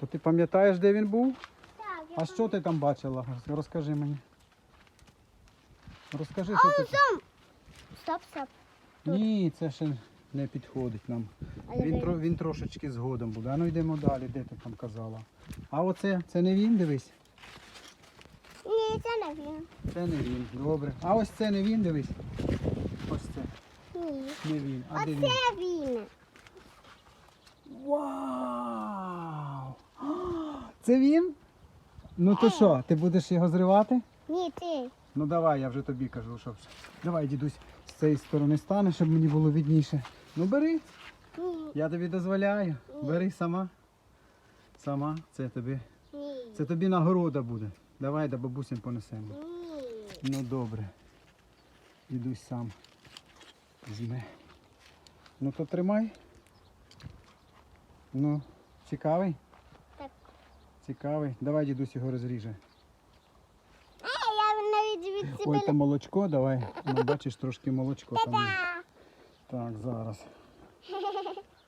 То ти пам'ятаєш, де він був? Так, я А що ти там бачила? Розкажи мені. Розкажи, що ти. там. Стоп, стоп. тут. Ні, це ще не підходить нам. Але Він, тро, він трошечки згодом буде. А ну йдемо далі, де ти там казала. А оце, це не він, дивись. Ні, це не він. Це не він. Добре. А ось це не він, дивись. Ось це. Ні. Не він. А де він? Він. Вау! Це він? Ну то що, ти будеш його зривати? Ні, ти. Ну давай, я вже тобі кажу, щоб. Давай, дідусь, з цієї сторони стане, щоб мені було відніше. Ну бери, Ні. я тобі дозволяю. Бери сама. Сама, це тобі. Ні. Це тобі нагорода буде. Давай до бабусям понесемо. Ні. Ну добре. Дідусь сам. Візьме. Ну то тримай. Ну, цікавий? Цікавий. Давай дідусь його розріже. А, я навіть від Ой, себе. то молочко, давай. Ну, бачиш, трошки молочко там. є. Так, зараз.